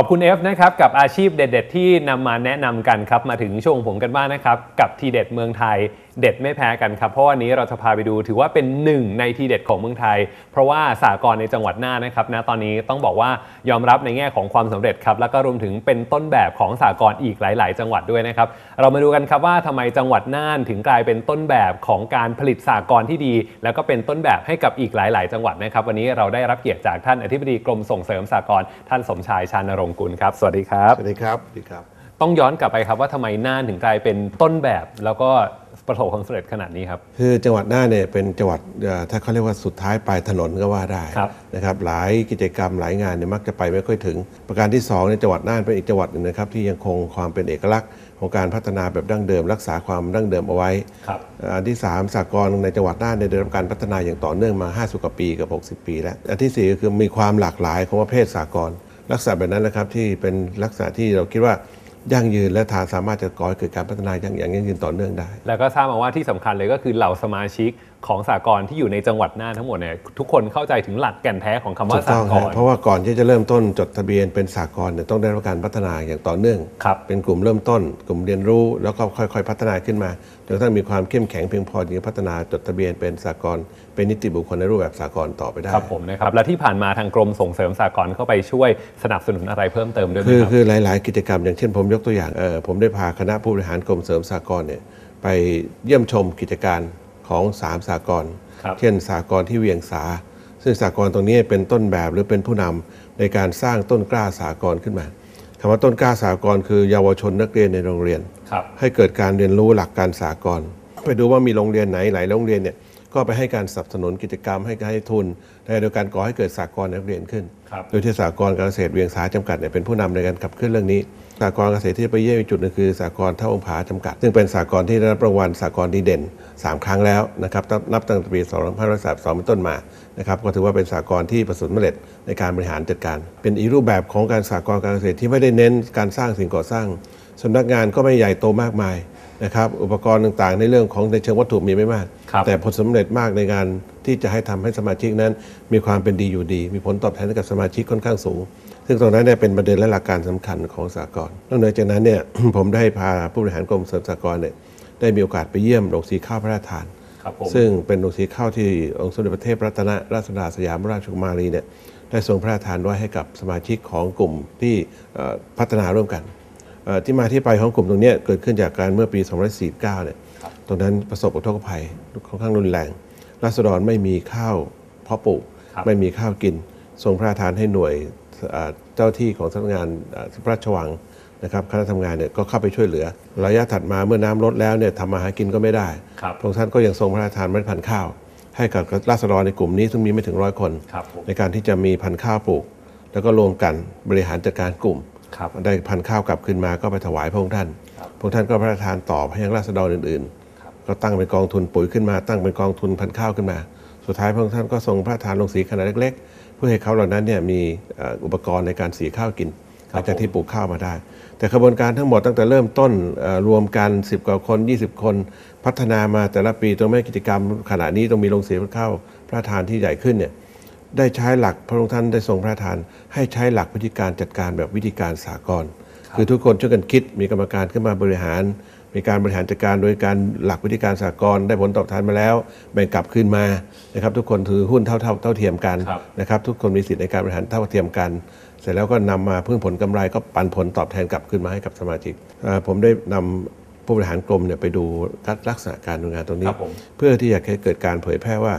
ขอบคุณ F นะครับกับอาชีพเด็ด ๆ ที่นำมาแนะนำกันครับมาถึงช่วงผมกันบ้างนะครับกับทีเด็ดเมืองไทย เด็ดไม่แพ้กันครับ เพราะวันนี้เราจะพาไปดูถือว่าเป็นหนึ่งในทีเด็ดของเมืองไทย เพราะว่าสากลในจังหวัดน่านนะครับนะตอนนี้ต้องบอกว่ายอมรับในแง่ของความสำเร็จครับแล้วก็รวมถึงเป็นต้นแบบของสากลอีกหลาย ๆ จังหวัดด้วยนะครับเรามาดูกันครับว่าทำไมจังหวัดน่านถึงกลายเป็นต้นแบบของการผลิตสากลที่ดี แล้วก็เป็นต้นแบบให้กับอีกหลาย ๆ จังหวัดนะครับวันนี้เราได้รับเกียรติจากท่านอธิบดีกรมส่งเสริมสากลท่านสมชายชานรงค์กุลครับสวัสดีครับสวัสดีครับสวัสดีครับ ต้องย้อนกลับไปครับว่าทำไมน่านถึงกลายเป็นต้นแบบแล้วก็ ประสบความสำเร็จขนาดนี้ครับ คือจังหวัดน่านเนี่ยเป็นจังหวัดเอ่อถ้าเขาเรียกว่าสุดท้ายปลายถนนก็ว่าได้ครับนะครับหลายกิจกรรมหลายงานเนี่ยมักจะไปไม่ค่อยถึง ประการที่2ในยจังหวัดน่านเป็นอีกจังหวัดหนึ่งนะครับที่ยังคงความเป็นเอกลักษณ์ของการพัฒนาแบบดั้งเดิม รักษาความดั้งเดิมเอาไว้ครับอันที่ 3สากลในจังหวัดน่านเนี่ยได้รับการพัฒนาอย่างต่อเนื่องมา 50 กว่าปีกับ 60 ปี แล้ว อันที่4ก็คือมีความหลากหลายของประเภทสากลลักษณะแบบนั้นนะครับที่เป็นลักษณะที่เราคิดว่า ยั่งยืนและทางสามารถจะก่อให้เกิดการพัฒนาอย่างอย่างยั่งยืนต่อเนื่องได้ แล้วก็ทราบมาว่าที่สำคัญเลยก็คือเหล่าสมาชิกของสากลที่อยู่ในจังหวัดน่านทั้งหมดเนี่ยทุกคนเข้าใจถึงหลักแก่นแท้ของคำว่าถูกสาต้องกครับลเพราะว่าก่อนที่จะเริ่มต้นจดทะเบียนเป็นสากลเนี่ยต้องได้รับการพัฒนาอย่างต่อเนื่องครับเป็นกลุ่มเริ่มต้น กลุ่มเรียนรู้แล้วก็ค่อย ๆ พัฒนาขึ้นมาจนกระทั่งมีความเข้มแข็งเพียงพอที่จะพัฒนาจดทะเบียนเป็นสากลเป็นนิติบุคคลในรูปแบบสากลต่อไปได้ครับผมนะครับและที่ผ่านมาทางกรมส่งเสริมสากลเข้าไปช่วยสนับสนุนอะไรเพิ่มเติมด้วยไหมคือครับคือหลาย ๆ กิจกรรมอย่างเช่นผมยกตัวอย่างเออผมได้พาคณะผู้บริหารกรมเสริมสากลเนี่ยไปเยี่ยมชมกิจการของสามสากลครับเช่นสากลที่เวียงสา ซึ่งสากลตรงนี้เป็นต้นแบบหรือเป็นผู้นำในการสร้างต้นกล้าสากลขึ้นมาคำว่าต้นกล้าสากลคือเยาวชนนักเรียนในโรงเรียนครับให้เกิดการเรียนรู้หลักการสากลไปดูว่ามีโรงเรียนไหนหลายโรงเรียนเนี่ยก็ไปให้การสนับสนุนกิจกรรมให้ให้ทุนในโดยการก่อให้เกิดสากลนักเรียนขึ้นครับโดยที่สากลการเกษตรเวียงสาจำกัดเนี่ยเป็นผู้นำในการขับเคลื่อนเรื่องนี้ สากลเกษตรที่ไปเยี่ยมอีกจุดหนึงคือสากลท่าองค์ผาจำกัด ซึ่งเป็นสากลที่ได้รับรางวัลสากลดีเด่น 3 ครั้งแล้วนะครับตั้งนับตั้งแต่ปี 2532เป็นต้นมานะครับก็ถือว่าเป็นสากลที่ประสบความสำเร็จในการบริหารจัดการ เป็นอีกรูปแบบของการสากลการเกษตรที่ไม่ได้เน้นการสร้างสิ่งก่อสร้างสำนักงานก็ไม่ใหญ่โตมากมายนะครับอุปกรณ์ต่างๆ ในเรื่องของในเชิงวัตถุมีไม่มากครับแต่ผลสำเร็จมากในการที่จะให้ทำให้สมาชิกนั้น มีความเป็นดีอยู่ดี มีผลตอบแทนให้กับสมาชิกค่อนข้างสูง ซึ่งตรงนั้นเนี่ยเป็นประเด็นและหลักการสำคัญของสากลนอกเหนือจากนั้นเนี่ยผมได้พาผู้บริหารกรมเสริมสากลเนี่ยได้มีโอกาสไปเยี่ยมโรงสีข้าวพระราชทานครับผมซึ่งเป็นโรงสีข้าวที่องค์สมเด็จพระเทพรัตนราชสุดาสยามราชกุมารีเนี่ยได้ทรงพระราชทานไว้ให้กับสมาชิกของกลุ่มที่เอ่อพัฒนาร่วมกันเอ่อที่มาที่ไปของกลุ่มตรงเนี้ยเกิดขึ้นจากการเมื่อปี 2549 เนี่ย ตรงนั้นประสบอุทกภัยค่อนข้างรุนแรง ราษฎรไม่มีข้าวเพาะปลูกครับไม่มีข้าวกิน ทรงพระราชทานให้หน่วยเอ่อเจ้าที่ของสำนักงานเอ่อพระราชวังนะครับคณะทำงานเนี่ยก็เข้าไปช่วยเหลือ ระยะถัดมาเมื่อน้ำลดแล้วเนี่ยทำมาหากินก็ไม่ได้ครับพระองค์ท่านก็ยังทรงพระราชทานเมล็ดพันธุ์ข้าว ให้กับราษฎรในกลุ่มนี้ซึ่งมีไม่ถึงร้อยคนครับผมในการที่จะมีพันธุ์ข้าวปลูก แล้วก็รวมกันบริหารจัดการกลุ่มครับได้พันธุ์ข้าวกลับคืนมาก็ไปถวายพระองค์ท่านครับพระองค์ท่านก็พระราชทานต่อไปยังราษฎรอื่นครับๆก็ตั้งเป็นกองทุนปุ๋ยขึ้นมา ตั้งเป็นกองทุนพันธุ์ข้าวขึ้นมา สุดท้ายพระองค์ท่านก็ทรงพระราชทานลงสีขนาดเล็กๆ เพื่อให้เขาเหล่านั้นเนี่ยมีเอ่ออุปกรณ์ในการสีข้าวกินหลังจากที่ปลูกข้าวมาได้ แต่กระบวนการทั้งหมดตั้งแต่เริ่มต้นเอ่อรวมกัน 10 กว่าคน 20 คน พัฒนามาแต่ละปีจนแม้กิจกรรม ขณะนี้ต้องมีโรงสีข้าวพระราชทานที่ใหญ่ขึ้นเนี่ยได้ใช้หลักพระองค์ท่านได้ทรงพระราชทาน ให้ใช้หลักวิธีการจัดการแบบวิธีการสากลคือทุกคนช่วยกันคิดมีกรรมการขึ้นมาบริหาร มีการบริหารจัดการโดยการหลักวิธีการสากลได้ผลตอบแทนมาแล้วแบ่งกลับคืนมานะครับ ทุกคนถือหุ้นเท่าเท่าเท่าเทียมกันครับนะครับ ทุกคนมีสิทธิในการบริหารเท่าเทียมกัน เสร็จแล้วก็นำมาพึ่งผลกำไรก็ปันผลตอบแทนกลับคืนมาให้กับสมาชิกเอ่อผมได้นำผู้บริหารกรมเนี่ยไปดูลักษณะการดำเนินงานตรงนี้ครับผมเพื่อที่จะให้เกิดการเผยแพร่ว่า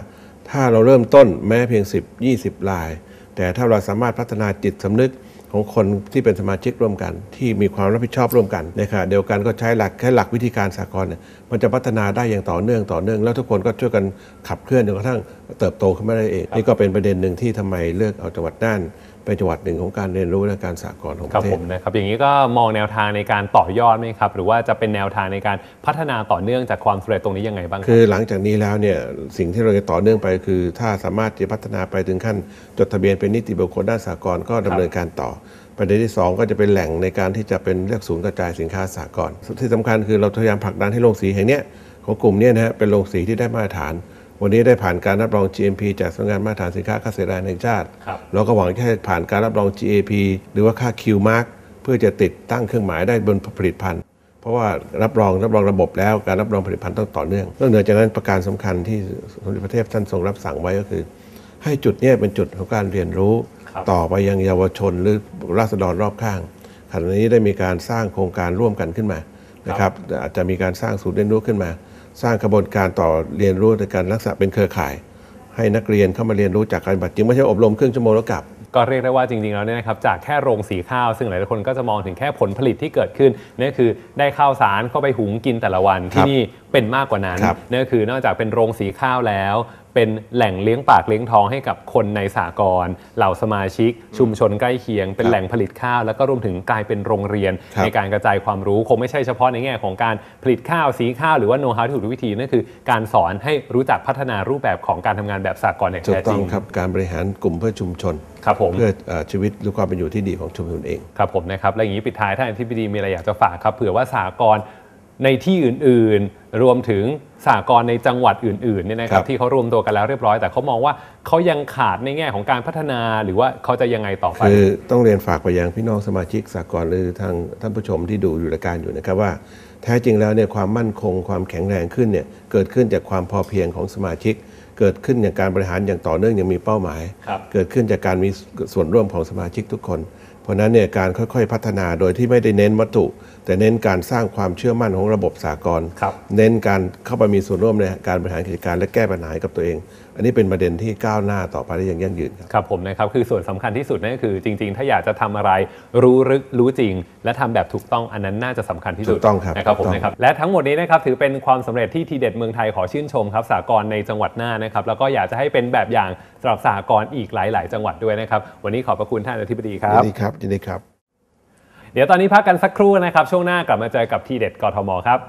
ถ้าเราเริ่มต้นแม้เพียง 10 20 ลาย แต่ถ้าเราสามารถพัฒนาจิตสำนึก ของคนที่เป็นสมาชิกร่วมกัน ที่มีความรับผิดชอบร่วมกันในขณะเดียวกันก็ใช้หลักแค่หลักวิธีการสากลเนี่ยมันจะพัฒนาได้อย่างต่อเนื่องต่อเนื่อง แล้วทุกคนก็ช่วยกันขับเคลื่อนจนกระทั่งเติบโตขึ้นมาได้เองนี่ก็เป็นประเด็นหนึ่งที่ทำไมเลือกเอาจังหวัดน่าน เป็นจังหวัดหนึ่งของการเรียนรู้และการสากลของคปรับระเทผศ มนะครับอย่างนี้ก็มองแนวทางในการต่อยอดไหมครับ หรือว่าจะเป็นแนวทางในการพัฒนาต่อเนื่องจากความสำเร็จตรงนี้ยังไงบ้างครับ คือหลังจากนี้แล้วเนี่ยสิ่งที่เราจะต่อเนื่องไปคือ ถ้าสามารถจะพัฒนาไปถึงขั้น จดทะเบียนเป็นนิติบุคคลด้านสากลก็ดำเนินการต่อ ประเด็นที่ 2 ก็จะเป็นแหล่งในการที่จะเป็นเรียกศูนย์กระจายสินค้าสากลที่สำคัญคือเราพยายามผลักดันให้โรงสีแห่งเนี้ยของกลุ่มเนี้นะฮะเป็นโรงสีที่ได้มาตรฐาน วันนี้ได้ผ่านการรับรอง GMP จากสำนักงานมาตรฐานสินค้าเกษตรแห่งชาติครับเราก็หวังจะให้ผ่านการรับรอง GAP หรือว่าค่า Q mark เพื่อจะติดตั้งเครื่องหมายได้บนผลิตภัณฑ์ เพราะว่ารับรองรับรองระบบแล้วการรับรองผลิตภัณฑ์ต้องต่อเนื่องนอกเหนือจากนั้นประการสำคัญที่สมเด็จพระเทพท่านทรงรับสั่งไว้ก็คือ ให้จุดเนี้เป็นจุดของการเรียนรู้ครับต่อไปยังเยาวชนหรือราษฎรรอบข้างขณะนี้ได้มีการสร้างโครงการร่วมกันขึ้นมานะครับอาจจะมีการสร้างศูนย์เรียนรู้ขึ้นมา สร้างกระบวนการต่อเรียนรู้ในการรักษาเป็นเครือข่าย ให้นักเรียนเข้ามาเรียนรู้จากการปฏิบัติจริงไม่ใช่อบรมครึ่งชั่วโมงแล้วกลับก็เรียกได้ว่าจริงๆ แล้วเนี่ยนะครับจากแค่โรงสีข้าว ซึ่งหลายๆคนก็จะมองถึงแค่ผลผลิตที่เกิดขึ้นนั่นก็คือได้ข้าวสารเข้าไปหุงกินแต่ละวันครัที่บนี่เป็นมากกว่านั้นครับนั่นก็คือนอกจากเป็นโรงสีข้าวแล้ว เป็นแหล่งเลี้ยงปากเลี้ยงท้องให้กับคนในสากลเหล่าสมาชิก ชุมชนใกล้เคียง เป็นครับแหล่งผลิตข้าว แล้วก็รวมถึงกลายเป็นโรงเรียนครับในการกระจายความรู้คงไม่ใช่เฉพาะในแง่ของการผลิตข้าวสีข้าวหรือว่าโน้ตฮาวที่ถูกวิธีนั่นคือ การสอนให้รู้จักพัฒนารูปแบบของการทำงานแบบสากลอย่างถูแท้กจต้อริงงครับการบริหารกลุ่มเพื่อชุมชนครับผมเพื่อเอ่อชีวิตหรือความเป็นอยู่ที่ดีของชุมชนเองครับผมนะครับและอย่างนี้ปิดท้ายท่านอธิบดีมีอะไรอยากจะฝากครับเผื่อว่าสากล ในที่อื่นๆ รวมถึงสากลในจังหวัดอื่นๆเนี่ยนะครัครับบที่เขารวมตัวกันแล้วเรียบร้อย แต่เขามองว่าเขายังขาดในแง่ของการพัฒนาหรือว่าเขาจะยังไงต่อไปคือต้องเรียนฝากไปยังพี่น้องสมาชิกสากลหรือทางท่านผู้ชมที่ดูอยู่รายการอยู่นะครับว่า แท้จริงแล้วเนี่ยความมั่นคงความแข็งแรงขึ้นเนี่ยเกิดขึ้นจากความพอเพียงของสมาชิก เกิดขึ้นจากการบริหารอย่างต่อเนื่องอย่างมีเป้าหมายครับเกิดขึ้นจากการมีส่วนร่วมของสมาชิกทุกคน เพราะฉะนั้นเนี่ยการค่อยๆ พัฒนาโดยที่ไม่ได้เน้นวัตถุ แต่เน้นการสร้างความเชื่อมั่นของระบบสากลครับเน้นการเข้าไปมีส่วนร่วมในการบริหารกิจการและแก้ปัญหาให้กับตัวเอง อันนี้เป็นประเด็นที่ก้าวหน้าต่อไปได้อย่างยั่งยืนครับครับผมนะครับคือส่วนสำคัญที่สุดนั่นก็คือจริง ๆ ถ้าอยากจะทำอะไรรู้ลึกรู้จริง และทำแบบถูกต้องอันนั้นน่าจะสำคัญที่สุดถูกต้องครับนะครับผมถูกต้องนะครับและทั้งหมดนี้นะครับถือเป็นความสำเร็จที่ทีเด็ดเมืองไทยขอชื่นชมครับสากลในจังหวัดน่านนะครับแล้วก็อยากจะให้เป็นแบบอย่างสำหรับสากลอีกหลาย ๆ จังหวัดด้วยนะครับวันนี้ขอบพระคุณท่านอธิบดีคยิรับนดีครับยินดีครับ เดี๋ยวตอนนี้พักกันสักครู่นะครับ ช่วงหน้ากลับมาเจอกับทีเด็ดกทมครับ